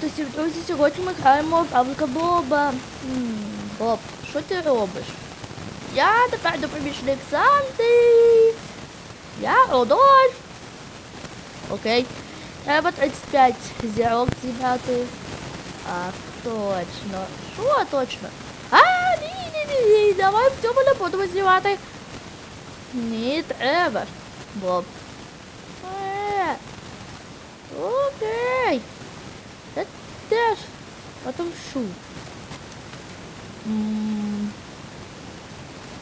Привіт усім, друзі! Сьогодні ми граємо в Павлика Боба. Боб, що ти робиш? Я тепер допоміжник Санти. Я Родольф. Окей. Треба 35 зірок зібрати. А, точно. Що точно? А, ні, ні, ні, ні, давай в цьому не будемо знімати. Ні, треба. Боб. Е, Окей. Теж отомшу. М,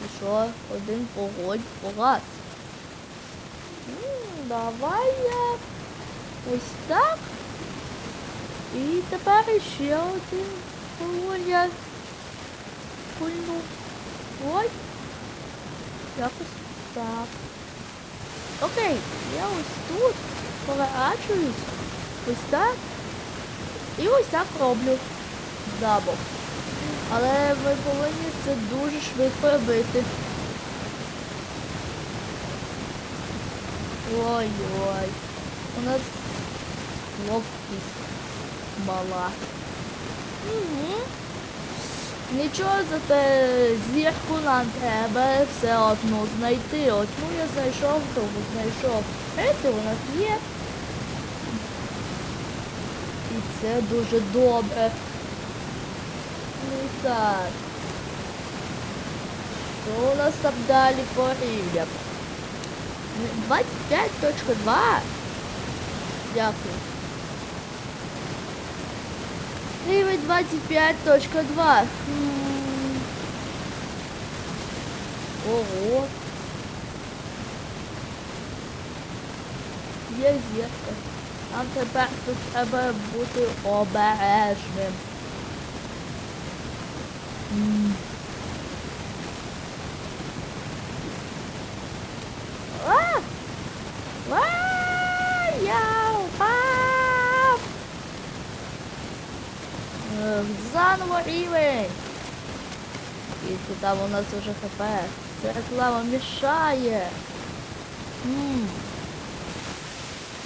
І що? Один погодь погас. Давай я ось так. І тепер ще один вогонь я пульну. Ой. Якось так. Окей, я ось тут поворачуюсь. Ось так. І ось так роблю. Дабл. Але ви повинні це дуже швидко робити. Ой-ой. У нас ловкість мала. Угу. Нічого, зате зірку нам треба все одно знайти. От ну я знайшов, тому знайшов. Знаєте, у нас є. це дуже добре. Ну і так. Що у нас там далі по рівням? 25.2. Дякую. Рівень 25.2. М. Ого. Є зірка. Нам тепер тут треба бути обережним. Заново рівень! І там у нас уже хп. Ця реклама мішає. М.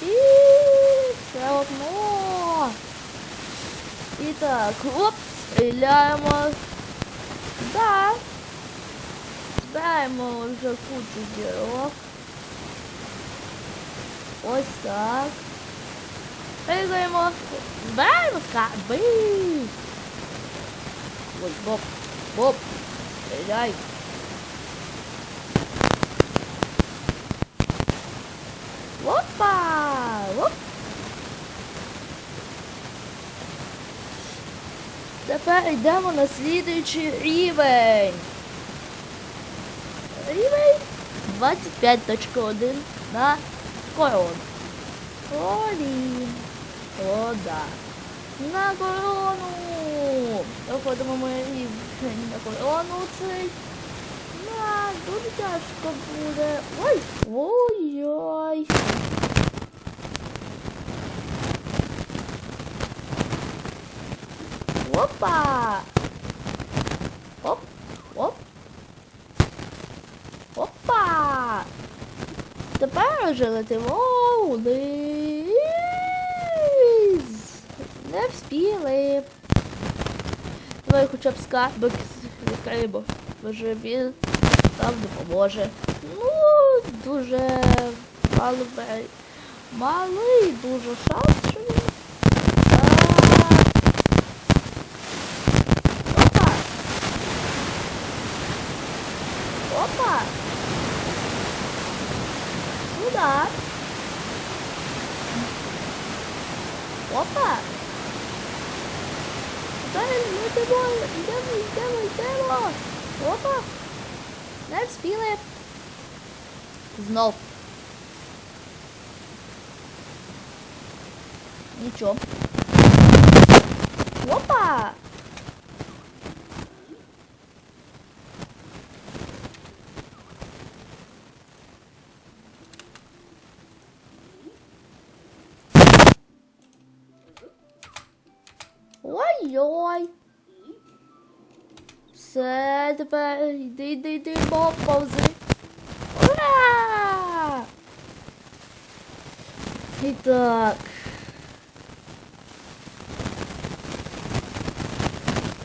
І все одно. І так, оп, стріляємо. Да. Збираємо вже кучу зірок. Ось так. Пригаємо. Збираємо скарби. Ой, Боб, Боб, стріляй. Опа! Оп. Тепер йдемо на слідуючий рівень. Рівень 25.1 на корону. Колін. О, да. На корону. Проходимо ми рівень на корону цей. На, дуже тяжко буде. Ой! Ой-ой. Опа! Оп, оп. Опа! Тепер вже летимо вниз. Не вспіли. Давай хоча б скарбик відкриємо. Може він нам допоможе. Ну, дуже мало бе- малий дуже шанс, що він. А, Опа! Опа! Сюда! Опа! Далі ми йдемо, йдемо, йдемо, йдемо! Опа! Не вспіли! Знов. Нічого. Опа! Ой-ой. Все, тепер йди, йди, йди, повзи. Ура! І так.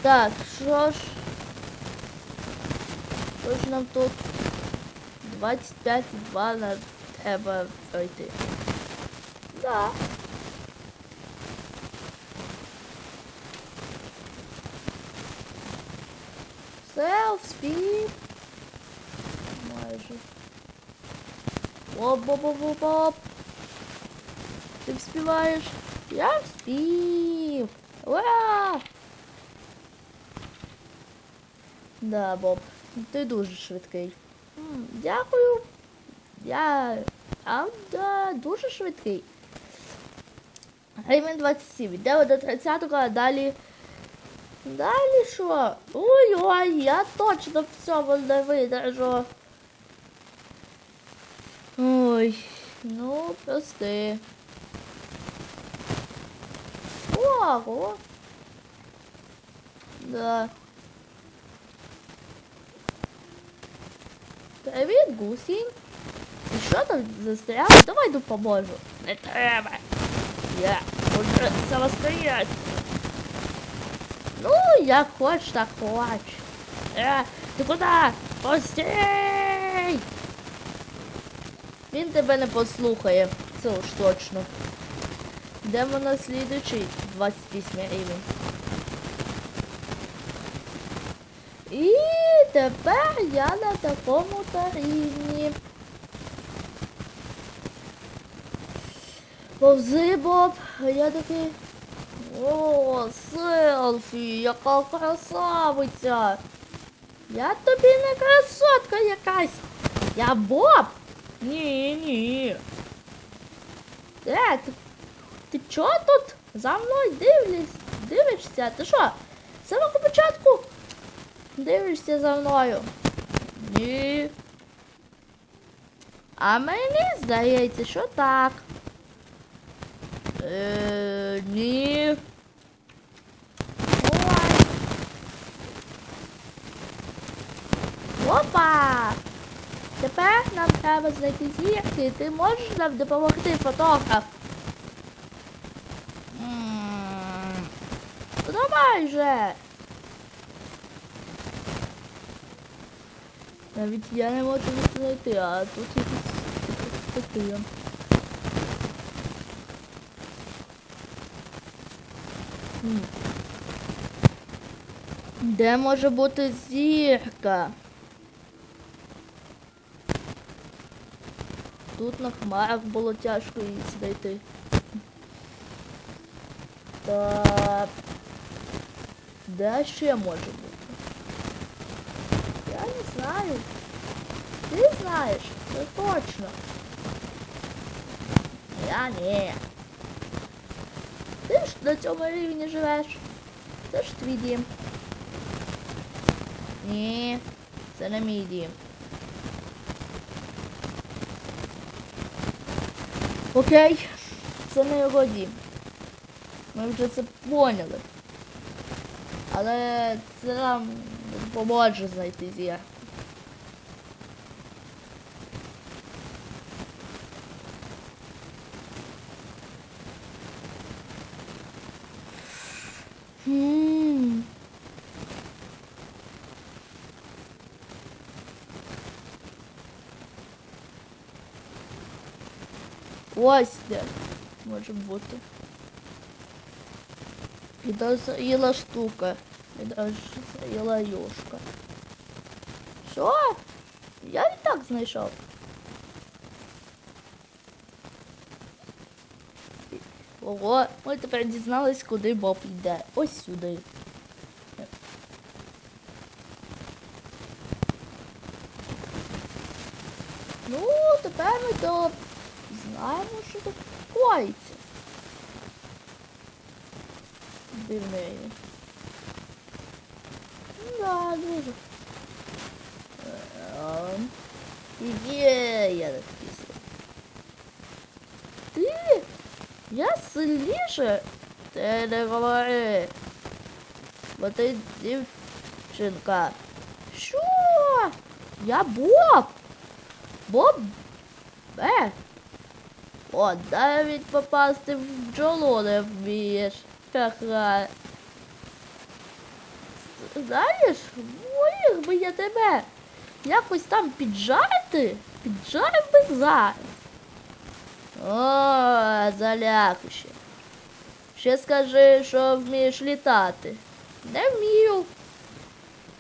Так, що ж? Що ж нам тут? 25,2 на треба пройти. Да. Селф спід. Майже. Оп-оп-оп-оп-оп. Ти вспіваєш? Я вспів. Ура! Да, Боб, ти дуже швидкий. Дякую. Я правда дуже швидкий. Рівень 27. Йдемо до 30-го, а далі. Далі що? Ой-ой, я точно в цьому не видержу. Ой, ну, прости. Ого. Да. Привіт, гусінь. І що там застряв? Давай допоможу. Не треба. Я уже самостоятельно. Ну, як хоч, так хоч. Е, ти куди? Постій! Він тебе не послухає. Це уж точно. Йдемо на слідучий 28 рівень. І тепер я на такому то рівні. Повзи, Боб, а я такий. О, селфі, яка красавиця. Я тобі не красотка якась. Я Боб. Ні, ні. Е, ти, ти чого тут за мною дивлюсь, дивишся? Ти що? З самого початку дивишся за мною? Ні. А мені здається, що так. Е, ні. Ой. Опа! Тепер нам треба знайти зірки. Ти можеш нам допомогти, фотограф? Ну давай же. Навіть я не можу їх знайти, а тут якісь такі. Де може бути зірка? Тут на хмарах було тяжко її знайти. Так. Де ще може бути? Я не знаю. Ти знаєш, це точно. Я ні. Ти ж на цьому рівні живеш. Це ж твій дім. Ні, це не мій дім. Окей, це не його дім. Ми вже це поняли. Але це нам допоможе знайти зірку. Ось де може бути. Підозріла штука. Підозріла юшка. Що? Я і так знайшов. Ого, ми тепер дізнались, куди Боб йде. Ось сюди. Ну, тепер ми то знаємо, що тут коїться. Дивний. Да, дуже. Ем, Є, я так після. Ти? Я сильніше? Ти не говори. Бо ти дівчинка. Що? Я Боб. Боб? Е. О, навіть попасти в бджолу не вмієш. Ха-ха. знаєш, волів би я тебе якось там піджарити, піджарив би зараз. О, залякуще. Ще скажи, що вмієш літати. Не вмію.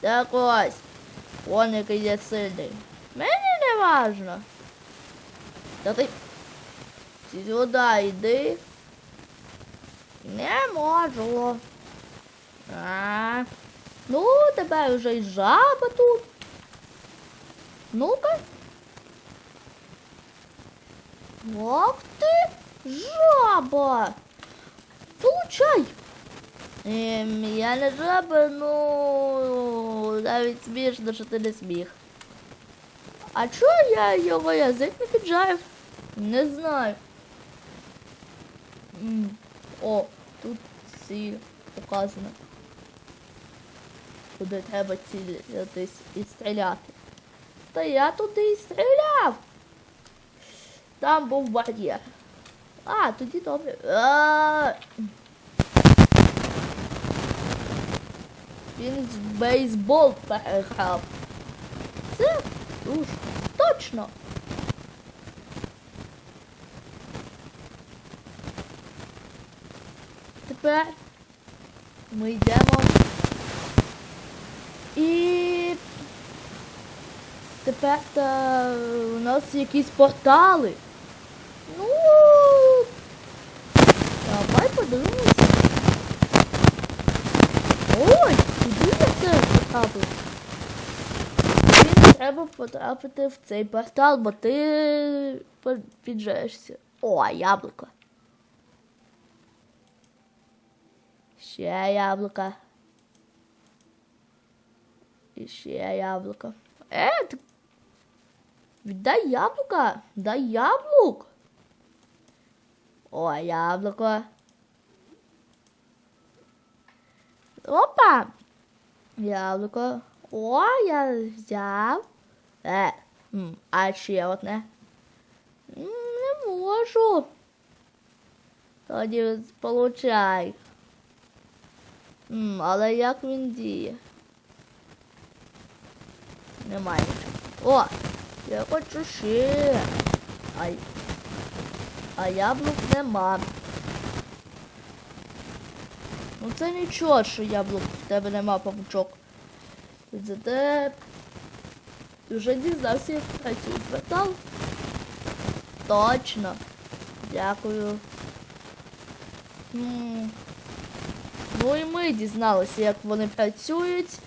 Так ось, он який я сильний. Мені не важно. Та ти сюди йди. Не можу. А, ну, тепер вже й жаба тут. Ну-ка. Ох ти, жаба. Получай. Ем, я не жаба, ну навіть смішно, що ти не сміх. А чого я його язик не піджарив? Не знаю. О, тут ціль показано. Куди треба цілитись і стріляти. Та я туди і стріляв. Там був бар'єр. А, тоді добре. А! Він бейсбол переграв. Це дуже точно. Тепер ми йдемо. І тепер та, у нас якісь портали. Ну, давай подивимося. Ой, куди це потрапив? Тобі треба потрапити в цей портал, бо ти піджешся. О, яблуко. Ще яблуко. І ще яблуко. Е, ти... Віддай яблука. Дай яблук. О, яблуко. Опа! Яблуко. О, я взяв. Е, а ще одне. Не можу. Тоді получай. М, але як він діє? Немає. О! Я хочу ще. Ай. А яблук нема. Ну це нічого, що яблук в тебе нема павучок. Зате вже дізнався, як працює портал. Точно. Дякую. М. Ну і ми дізналися, як вони працюють.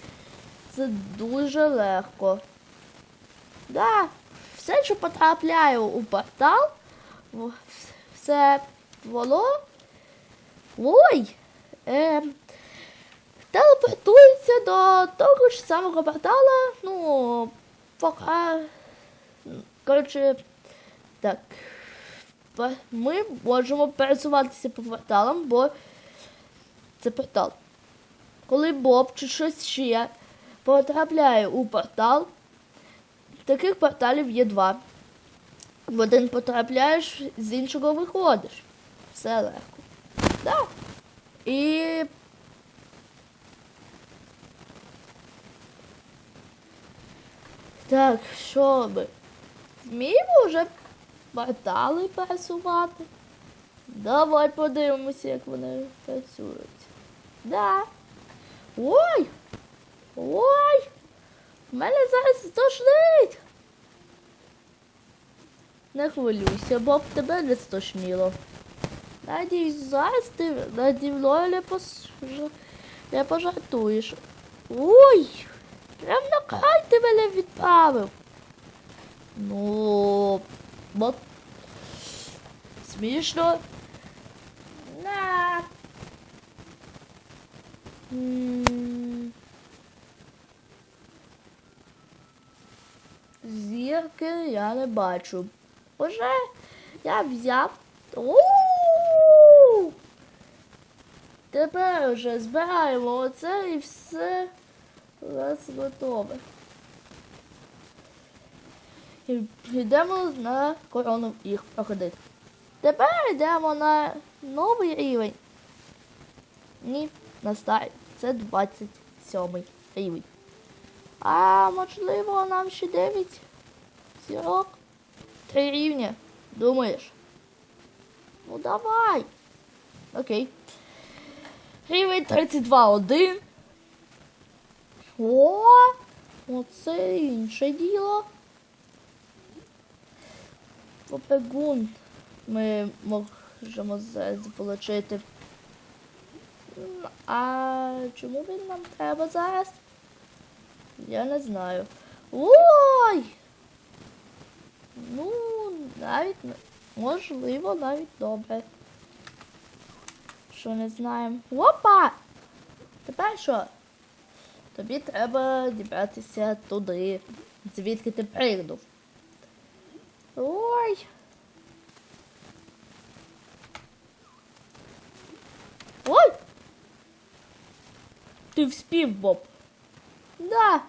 Це дуже легко. Да, все, що потрапляє у портал, все воно. Ой! Е, телепортується до того ж самого портала. Ну, поки. Коротше, так. Ми можемо пересуватися по порталам, бо це портал. Коли Боб чи щось ще потрапляє у портал, таких порталів є два. В один потрапляєш, з іншого виходиш. Все легко. Да. І. Так, що ми? Вміємо вже портали пересувати? Давай подивимося, як вони працюють. Да. Ой! Ой! Мене зараз стошнить! Не хвилюйся, бо б тебе не стошніло. Надіюсь, зараз ти наді мною не, пос... не пожартуєш. Ой! Прям на край ти мене відправив. Ну, бо смішно. На. Зірки я не бачу. Уже я взяв. У! Тепер вже збираємо оце і все у нас готове. І йдемо на корону їх проходити. Тепер йдемо на новий рівень. Ні, на старий. Це 27. 27 рівень. А можливо нам ще 9 зірок? Три рівня. Думаєш? Ну давай. Окей. Рівень 32-1. О, оце інше діло. Попегун ми можемо зараз отримати. А чому він нам треба зараз? Я не знаю. Ой! Ну, навіть можливо, навіть добре. Що не знаємо. Опа! Тепер що? Тобі треба дібратися туди, звідки ти прийдув. Ой. Ой! Ти вспів, Боб. Да.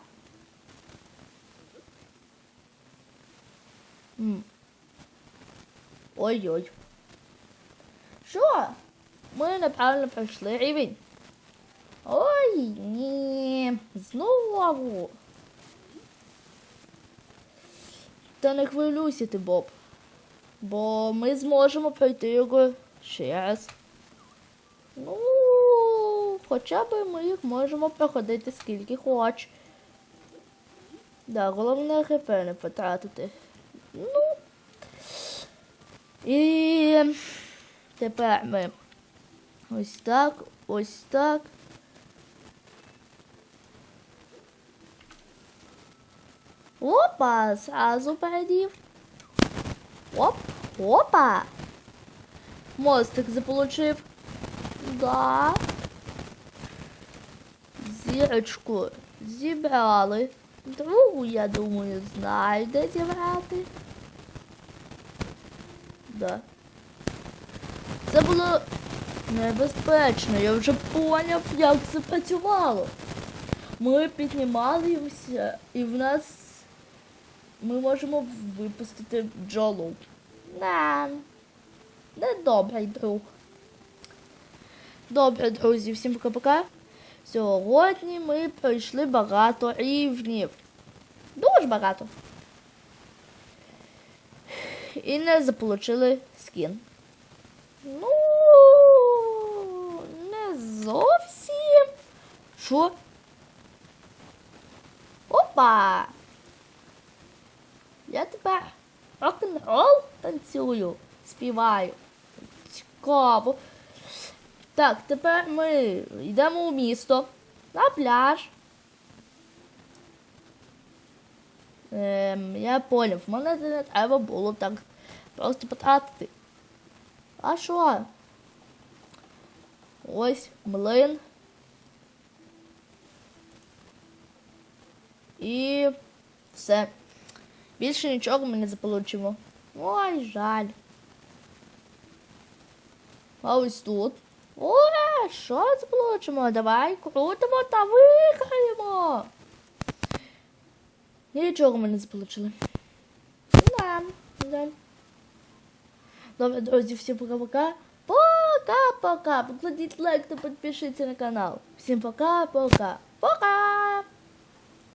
Ой-ой. Що? Ми неправильно пройшли рівень. Ой, ні. Знову. Та не хвилюйся ти, Боб. Бо ми зможемо пройти його ще раз. Ну, хоча б ми їх можемо проходити скільки хоч. Да, головне ГП не потратити. Ну. І тепер ми ось так, ось так. Опа, сразу передів. Оп, опа. Мостик заполучив. Да. Зірочку зібрали. Другу, я думаю, знаю, де зібрати. Да. Це було небезпечно. Я вже поняв, як це працювало. Ми піднімалися, і в нас ми можемо випустити бджолу. Не, не добрий друг. Добре, друзі, всім пока-пока. Сьогодні ми пройшли багато рівнів. Дуже багато. І не заполучили скін. Ну, не зовсім. Що? Опа! Я тепер рок-н-рол танцюю, співаю. Цікаво. Так, тепер ми йдемо у місто на пляж. Ем, я поняв, мене не треба було так просто потратити. А що? Ось млин. І все. Більше нічого ми не заполучимо. Ой, жаль. А ось тут. Ой, що заполучимо? Давай крутимо та виграємо. Нічого ми не заполучили. Да, да. Добре, друзі, всім пока-пока. Пока-пока. Покладіть лайк та підпишіться на канал. Всім пока-пока. Пока!